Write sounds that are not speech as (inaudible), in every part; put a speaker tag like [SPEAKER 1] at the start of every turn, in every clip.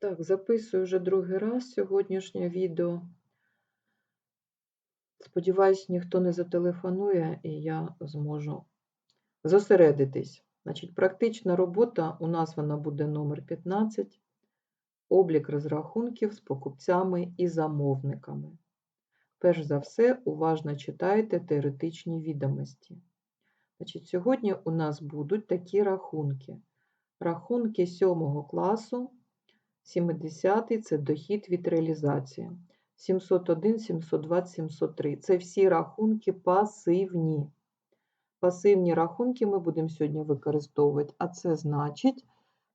[SPEAKER 1] Так, записую вже другий раз сьогоднішнє відео. Сподіваюсь, ніхто не зателефонує, і я зможу зосередитись. Значить, практична робота у нас вона буде номер 15. Облік розрахунків з покупцями і замовниками. Перш за все, уважно читайте теоретичні відомості. Значить, Сьогодні у нас будуть такі рахунки. Рахунки 7 класу, 70 це дохід від реалізації. 701, 720, 703. Це всі рахунки пасивні. Пасивні рахунки ми будемо сьогодні використовувати, а це значить,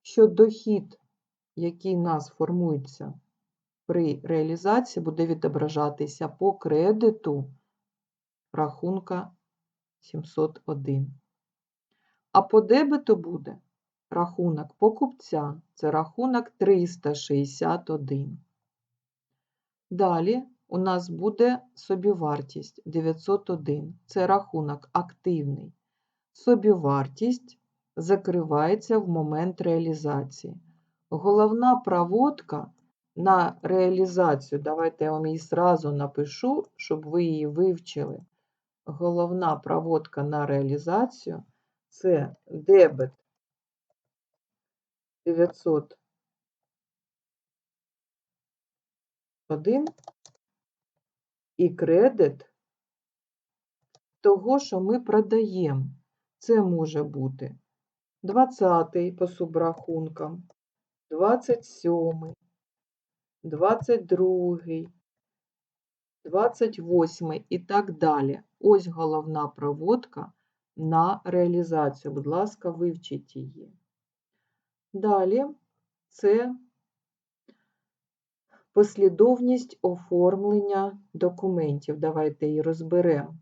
[SPEAKER 1] що дохід, який у нас формується при реалізації, буде відображатися по кредиту рахунка 701. А по дебету буде рахунок покупця, це рахунок 361. Далі у нас буде собівартість 901. Це рахунок активний. Собівартість закривається в момент реалізації. Головна проводка на реалізацію, давайте я вам її зразу напишу, щоб ви її вивчили. Головна проводка на реалізацію це дебет 900 1 і кредит того, що ми продаємо. Це може бути 20 по субрахункам, 27, 22, 28 і так далі. Ось головна проводка на реалізацію. Будь ласка, вивчіть її. Далі це послідовність оформлення документів. Давайте її розберемо.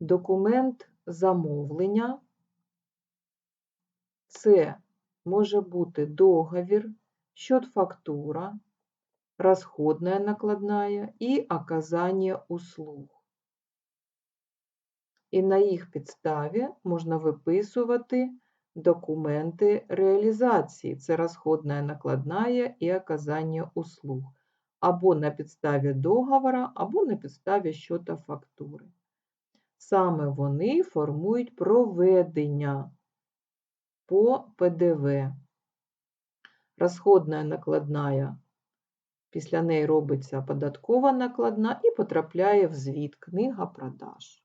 [SPEAKER 1] Документ замовлення це може бути договір, счет-фактура, расходная накладная і оказання услуг. І на їх підставі можна виписувати документи реалізації. Це розходна накладная і оказання услуг. Або на підставі договора, або на підставі щота фактури. Саме вони формують проведення по ПДВ. Розходна накладная, після неї робиться податкова накладна і потрапляє в звіт книга продаж.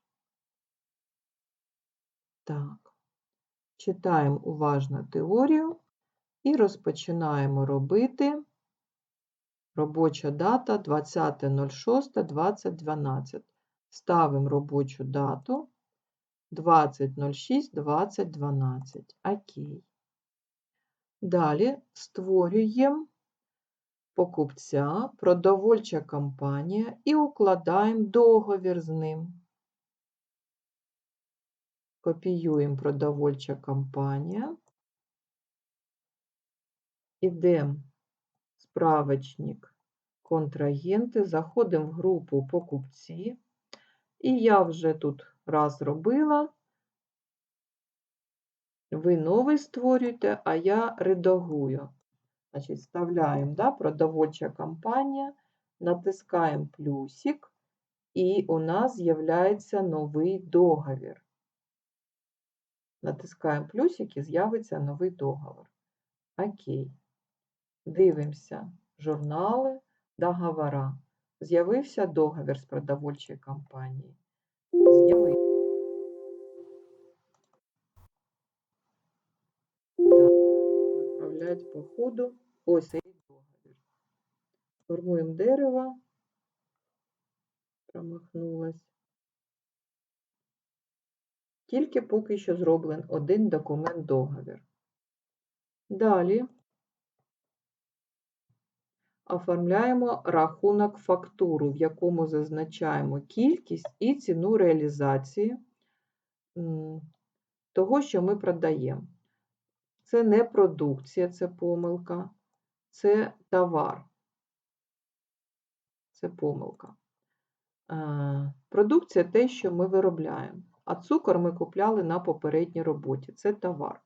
[SPEAKER 1] Так. Читаємо уважно теорію і розпочинаємо робити робоча дата 20.06.2012. Ставимо робочу дату 20.06.2012. Окей. Далі створюємо покупця, продовольча компанія і укладаємо договір з ним. Копіюємо продовольча компанія. Ідемо справочник контрагенти, заходимо в групу покупці. І я вже тут раз робила. Ви новий створюєте, а я редагую. Значить, вставляємо да, продовольча компанія, натискаємо плюсик, і у нас з'являється новий договір. Натискаємо плюсик і з'явиться новий договор. Окей. Дивимося журнали, договора. З'явився договір з продовольчої компанії. З'явився. Так, по ходу. Ось і договір. Формуємо дерево. Промахнулась. Тільки поки що зроблений один документ договір. Далі оформляємо рахунок фактуру, в якому зазначаємо кількість і ціну реалізації того, що ми продаємо. Це не продукція, це помилка, це товар. Це помилка. Продукція те, що ми виробляємо а цукор ми купляли на попередній роботі. Це товар.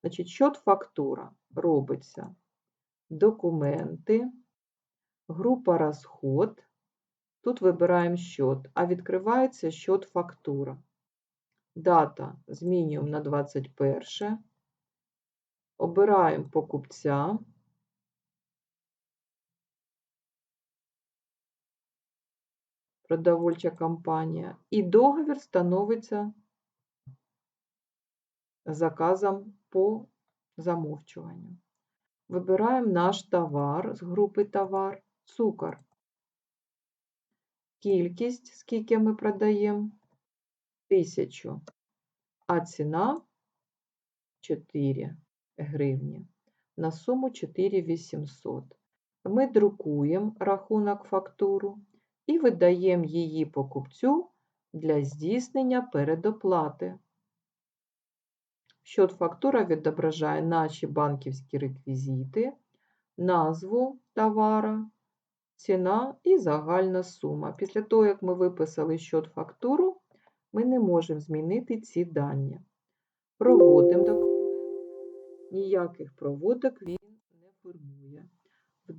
[SPEAKER 1] Значить, счет фактура робиться документи, група розход. Тут вибираємо счет, а відкривається счет фактура. Дата змінюємо на 21. Обираємо покупця. Продовольча компанія. І договір становиться заказом по замовчуванню. Вибираємо наш товар з групи товар, цукор. Кількість, скільки ми продаємо, 1000, а ціна 4 гривні на суму 4800. Ми друкуємо рахунок фактуру і видаємо її покупцю для здійснення передоплати. Счет фактура відображає наші банківські реквізити, назву товара, ціна і загальна сума. Після того, як ми виписали счет фактуру, ми не можемо змінити ці дані. Проводимо документ. Ніяких проводок він не формує. В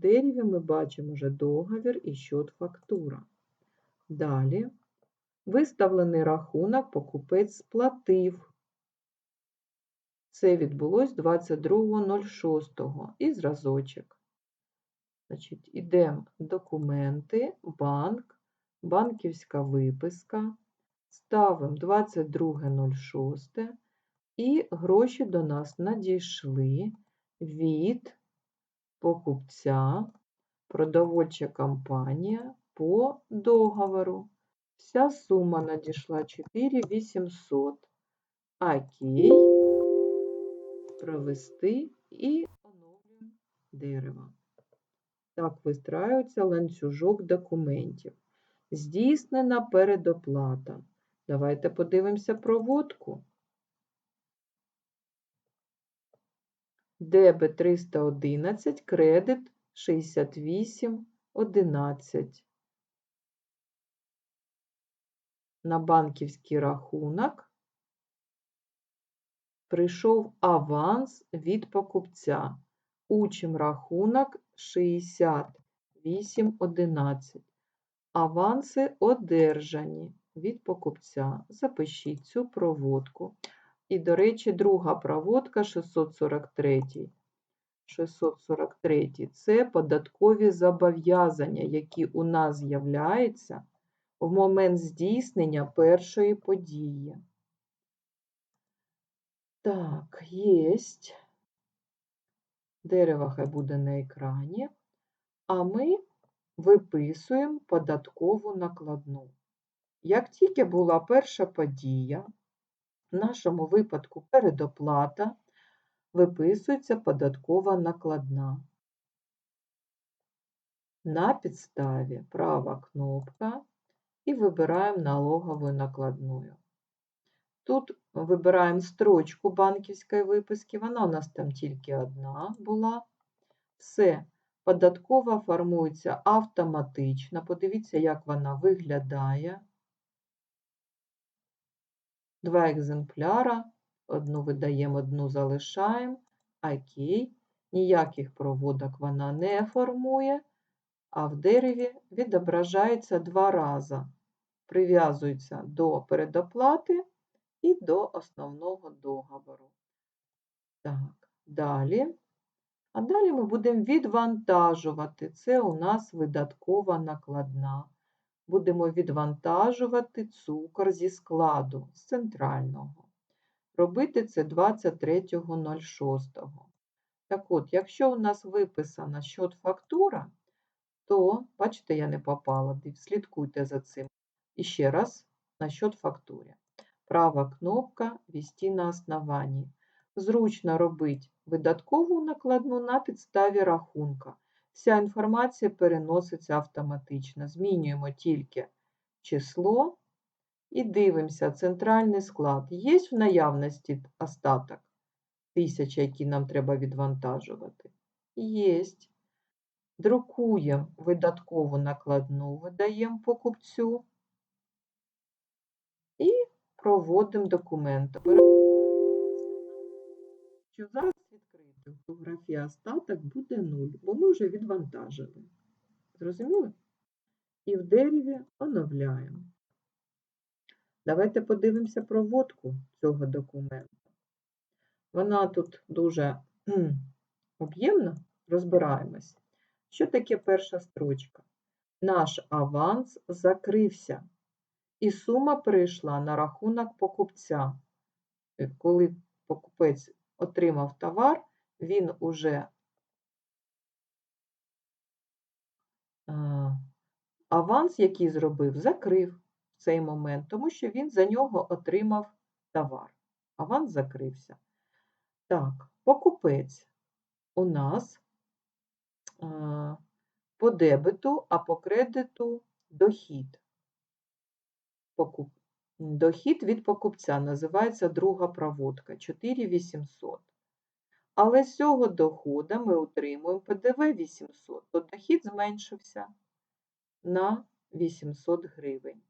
[SPEAKER 1] дереві ми бачимо вже договір і счет фактура. Далі виставлений рахунок покупець сплатив. Це відбулось 22.06 і зразочок. Значить, Ідемо документи, банк, банківська виписка, ставимо 22.06 і гроші до нас надійшли від покупця, продовольча компанія по договору. Вся сума надійшла 4800. Окей. Провести і оновлюємо дерево. Так вистраюється ланцюжок документів. Здійснена передоплата. Давайте подивимося проводку. Дебет 311, кредит 6811. На банківський рахунок прийшов аванс від покупця. Учим рахунок 6811. Аванси одержані від покупця. Запишіть цю проводку. І, до речі, друга проводка 643. 643 це податкові зобов'язання, які у нас з'являються в момент здійснення першої події. Так, єсть. Дерево хай буде на екрані. А ми виписуємо податкову накладну. Як тільки була перша подія, в нашому випадку передоплата, виписується податкова накладна. На підставі права кнопка і вибираємо налогову накладную. Тут вибираємо строчку банківської виписки, вона у нас там тільки одна була. Все, податкова формується автоматично. Подивіться, як вона виглядає. Два екземпляра, одну видаємо, одну залишаємо. Окей. Ніяких проводок вона не формує, а в дереві відображається два рази. Прив'язується до передоплати і до основного договору. Так, далі. А далі ми будемо відвантажувати. Це у нас видаткова накладна. Будемо відвантажувати цукор зі складу, з центрального. Робити це 23.06. Так от, якщо у нас виписана счет фактура, то, бачите, я не попала, слідкуйте за цим. І ще раз на счет фактури. Права кнопка «Ввести на основанні». Зручно робити видаткову накладну на підставі рахунка. Вся інформація переноситься автоматично. Змінюємо тільки число і дивимося центральний склад. Є в наявності остаток тисяча, які нам треба відвантажувати? Є. Друкуємо видаткову накладну, видаємо покупцю і проводимо зараз відкрити в остаток буде 0, бо ми вже відвантажили. Зрозуміли? І в дереві оновляємо. Давайте подивимося проводку цього документу. Вона тут дуже об'ємна, розбираємось. Що таке перша строчка? Наш аванс закрився, і сума прийшла на рахунок покупця. Е, Коли покупець отримав товар, він уже аванс, який зробив, закрив в цей момент, тому що він за нього отримав товар. Аванс закрився. Так, покупець у нас по дебету, а по кредиту дохід. Дохід від покупця називається друга проводка 4800. Але з цього доходу ми отримуємо ПДВ 800, то дохід зменшився на 800 гривень.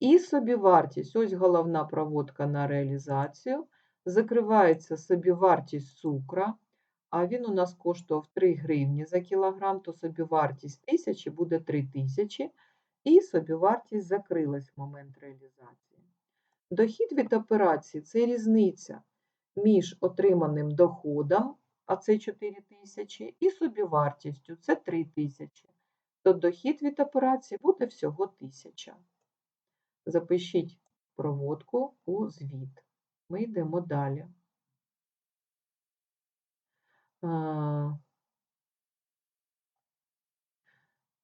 [SPEAKER 1] І собівартість, ось головна проводка на реалізацію, закривається собівартість цукра, а він у нас коштував 3 гривні за кілограм, то собівартість 1000 буде 3000, і собівартість закрилась в момент реалізації. Дохід від операції це різниця між отриманим доходом, а це 4 тисячі, і собівартістю це 3 тисячі. То дохід від операції буде всього 1000. Запишіть проводку у звіт. Ми йдемо далі.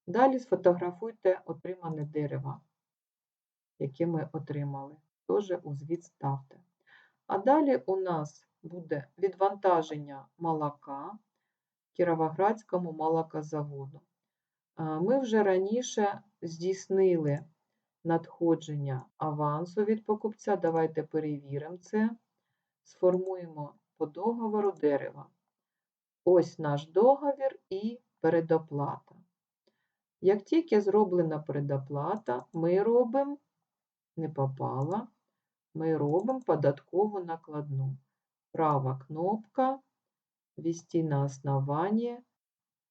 [SPEAKER 1] Далі сфотографуйте отримане дерево, яке ми отримали. Теж у звіт ставте. А далі у нас буде відвантаження молока Кіровоградському молокозаводу. Ми вже раніше здійснили надходження авансу від покупця. Давайте перевіримо це. Сформуємо по договору дерева. Ось наш договір і передоплата. Як тільки зроблена предоплата, ми робимо, не попала, ми робимо податкову накладну. Права кнопка, ввести на основание,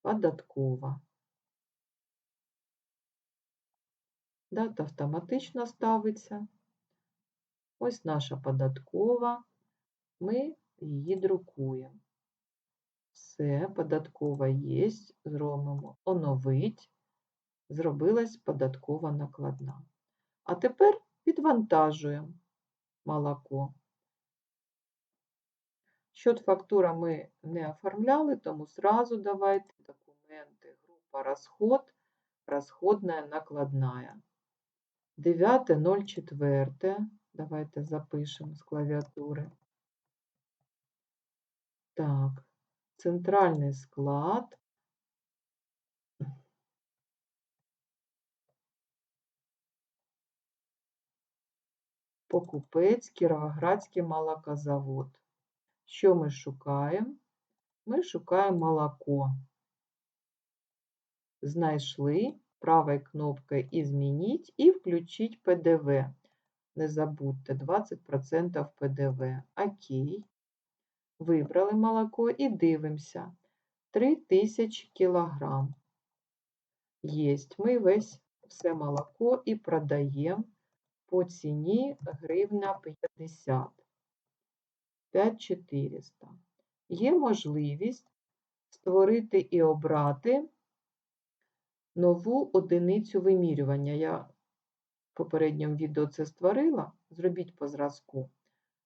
[SPEAKER 1] податкова. Дата автоматично ставиться. Ось наша податкова, ми її друкуємо. Все, податкова є, зробимо оновить зробилась податкова накладна. А тепер підвантажуємо молоко. Щодо фактура ми не оформляли, тому зразу давайте документи, група розход, розходна накладная. 9.04. Давайте запишемо з клавіатури. Так, центральний склад покупець Кіровоградський молокозавод. Що ми шукаємо? Ми шукаємо молоко. Знайшли правою кнопкою «Изменить» і включить ПДВ. Не забудьте 20% ПДВ. Окей. Вибрали молоко і дивимося. 3000 кілограм. Єсть. Ми весь все молоко і продаємо по ціні гривня 50 5400. Є можливість створити і обрати нову одиницю вимірювання. Я в попередньому відео це створила. Зробіть по зразку.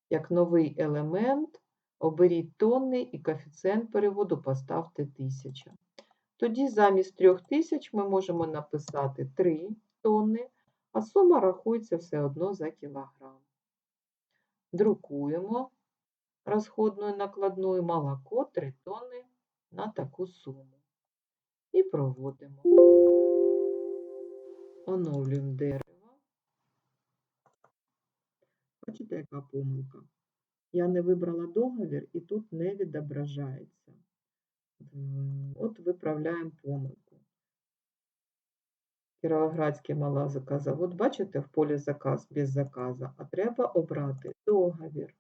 [SPEAKER 1] Як новий елемент, оберіть тонни і коефіцієнт переводу поставте 1000. Тоді замість 3000 ми можемо написати 3 тонни а сума рахується все одно за кілограм. Друкуємо розходною накладною молоко 3 тонни на таку суму. І проводимо. Оновлюємо дерево. Бачите, яка помилка? Я не вибрала договір і тут не відображається. От виправляємо помилку. Кіровоградський малозаказавод, бачите, в полі заказ без заказу, а треба обрати договір.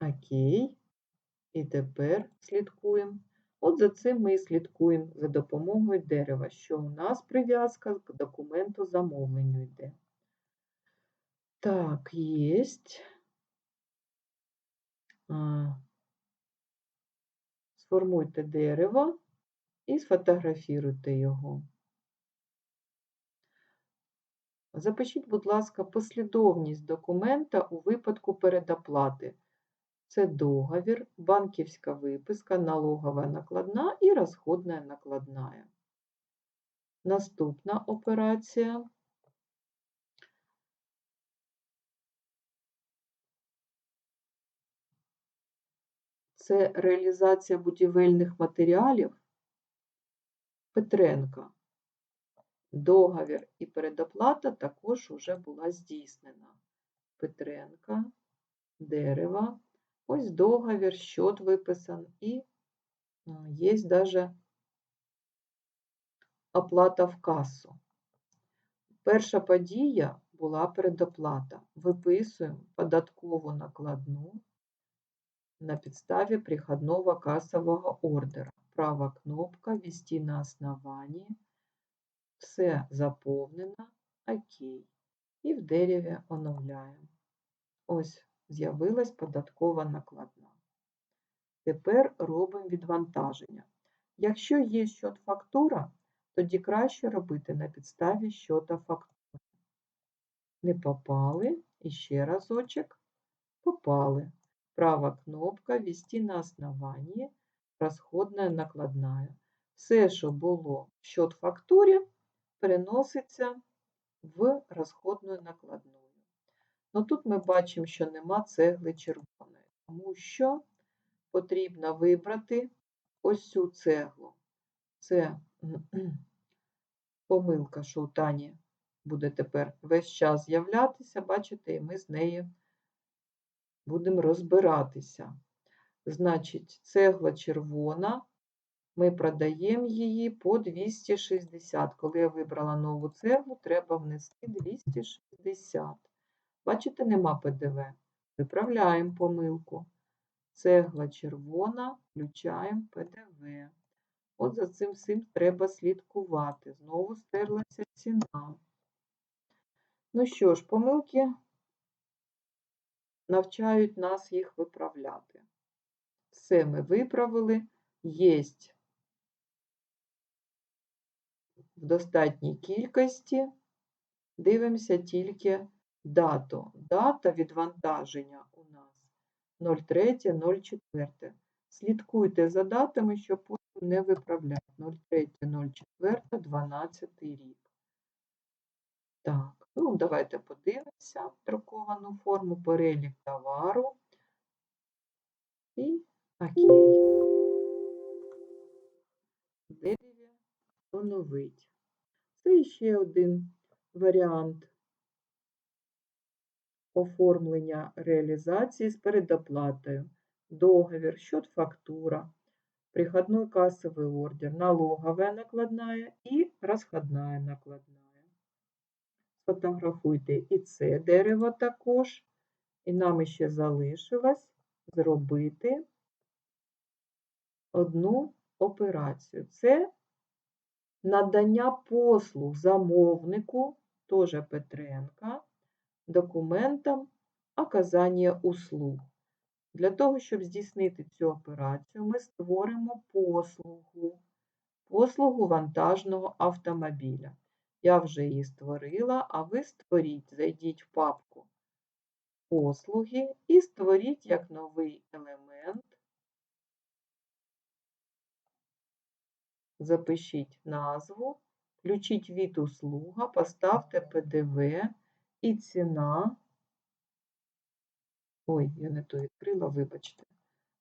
[SPEAKER 1] Окей. І тепер слідкуємо. От за цим ми слідкуємо за допомогою дерева, що у нас прив'язка к документу замовленню йде. Так, єсть. Сформуйте дерево і сфотографіруйте його. Запишіть, будь ласка, послідовність документа у випадку передоплати. Це договір, банківська виписка, налогова накладна і розходна накладна. Наступна операція. Це реалізація будівельних матеріалів Петренка. Договір і передоплата також вже була здійснена. Петренка, дерева. Ось договір, счет виписан і є навіть оплата в касу. Перша подія була передоплата. Виписуємо податкову накладну на підставі приходного касового ордера. Права кнопка «Ввести на основании». Все заповнено. Окей. І в дереві оновляємо. Ось з'явилась податкова накладна. Тепер робимо відвантаження. Якщо є счет фактура, тоді краще робити на підставі щота фактури. Не попали, і ще разочок, попали. Права кнопка «Ввести на основании», розходна накладна. Все, що було в счет фактурі, переноситься в розходну накладну. Ну тут ми бачимо, що нема цегли червоної, тому що потрібно вибрати ось цю цеглу. Це (clears throat) помилка, що у Тані буде тепер весь час з'являтися, бачите, і ми з нею будемо розбиратися. Значить, цегла червона, ми продаємо її по 260. Коли я вибрала нову цеглу, треба внести 260. Бачите, нема ПДВ. Виправляємо помилку. Цегла червона, включаємо ПДВ. От за цим всім треба слідкувати. Знову стерлася ціна. Ну що ж, помилки навчають нас їх виправляти. Все ми виправили. Єсть в достатній кількості. Дивимося тільки дату. Дата відвантаження у нас 03.04. Слідкуйте за датами, щоб потім не виправляти. 03.04, 12 рік. Так, ну давайте подивимося друковану форму, перелік товару. І окей. Дереві оновить. Це ще один варіант оформлення реалізації з передоплатою, договір, счет фактура, приходной кассовый ордер, налоговая накладная і розходная накладная. Сфотографуйте і це дерево також. І нам ще залишилось зробити одну операцію. Це надання послуг замовнику, теж Петренка, документам оказання услуг. Для того, щоб здійснити цю операцію, ми створимо послугу, послугу вантажного автомобіля. Я вже її створила, а ви створіть, зайдіть в папку послуги і створіть як новий елемент. Запишіть назву, включіть від услуга, поставте ПДВ і ціна. Ой, я не то відкрила, вибачте,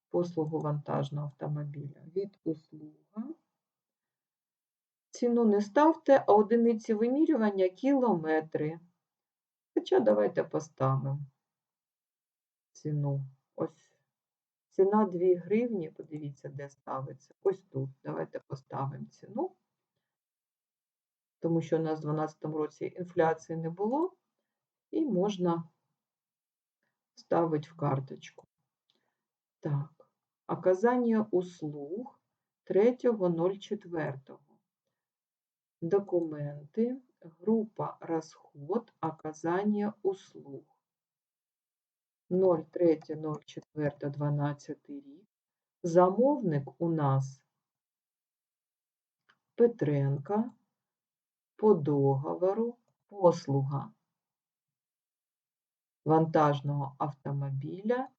[SPEAKER 1] послугу вантажного автомобіля. Від услуга. Ціну не ставте, а одиниці вимірювання кілометри. Хоча давайте поставимо ціну. Ось ціна 2 гривні, подивіться, де ставиться. Ось тут. Давайте поставимо ціну. Тому що у нас в 2012 році інфляції не було, і можна ставити в карточку. Так, оказання услуг 3.04. Документи, група розход, оказання услуг. 03.04.12 рік. Замовник у нас Петренка по договору послуга вантажного автомобіля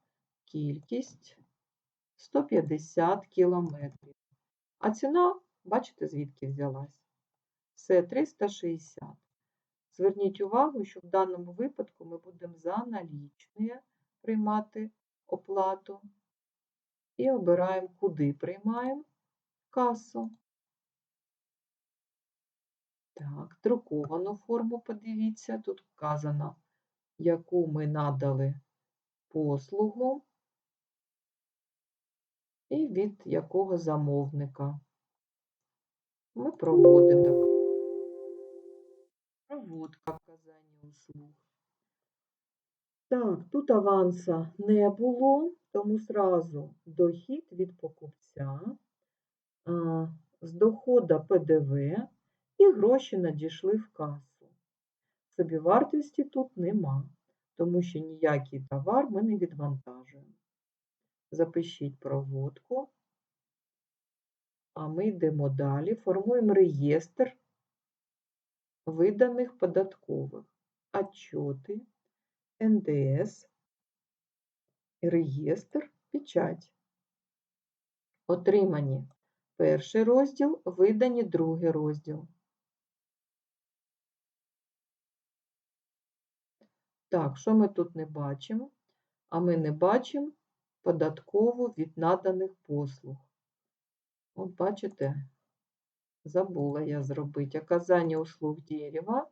[SPEAKER 1] кількість 150 кілометрів. А ціна, бачите, звідки взялась? Це 360. Зверніть увагу, що в даному випадку ми будемо за налічні приймати оплату і обираємо, куди приймаємо касу. Так, друковану форму подивіться, тут вказано, яку ми надали послугу і від якого замовника. Ми проводимо. Проводка вказання услуг. Так, тут аванса не було, тому зразу дохід від покупця, з доходу ПДВ і гроші надійшли в касу. Собівартості тут нема, тому що ніякий товар ми не відвантажуємо. Запишіть проводку, а ми йдемо далі, формуємо реєстр виданих податкових, отчети, НДС, реєстр, печать. Отримані перший розділ, видані другий розділ. Так, що ми тут не бачимо? А ми не бачимо податкову від наданих послуг. От бачите, забула я зробити оказання услуг дерева.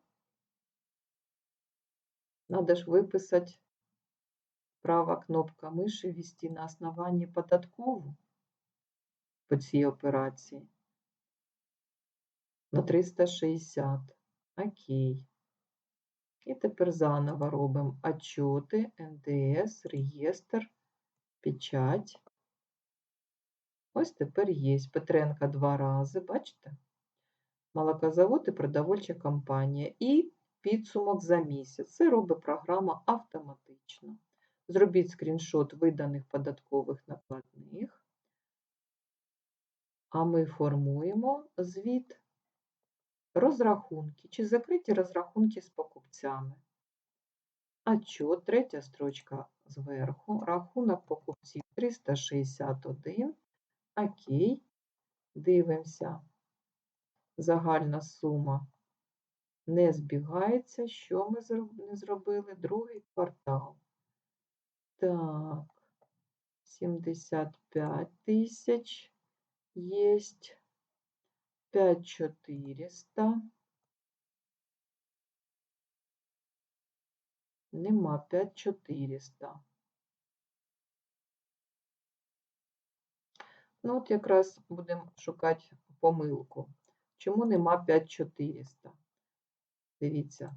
[SPEAKER 1] Надо ж виписати права кнопка миші ввести на основанні податкову по цій операції на 360. Окей. І тепер заново робимо отчети, НДС, реєстр, печать. Ось тепер є Петренка два рази, бачите? Молокозавод і продовольча компанія. І підсумок за місяць. Це робить програма автоматично. Зробіть скріншот виданих податкових накладних. А ми формуємо звіт розрахунки чи закриті розрахунки з покупцями. Отчет, третя строчка зверху, рахунок покупців 361. Окей, дивимося. Загальна сума не збігається. Що ми не зробили? Другий квартал. Так, 75 тисяч єсть. 5400. Нема 5400. Ну, от якраз будемо шукати помилку. Чому нема 5400? Дивіться.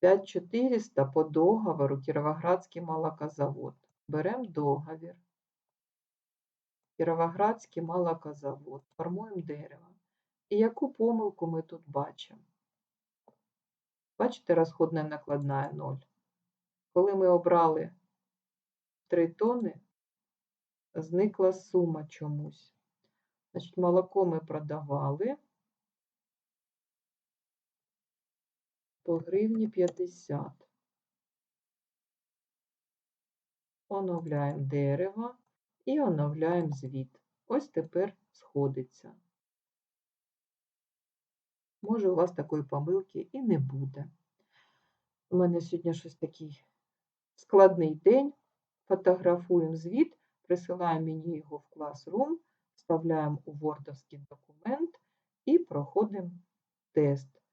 [SPEAKER 1] 5400 по договору Кіровоградський молокозавод. Беремо договір. Кіровоградський молокозавод. Формуємо дерево. І яку помилку ми тут бачимо? Бачите, розходна накладна 0. Коли ми обрали 3 тони, зникла сума чомусь. Значить, молоко ми продавали по гривні 50. Оновляємо дерево і оновляємо звіт. Ось тепер сходиться. Може, у вас такої помилки і не буде. У мене сьогодні щось такий складний день. Фотографуємо звіт, присилаємо мені його в Classroom, вставляємо у вордовський документ і проходимо тест.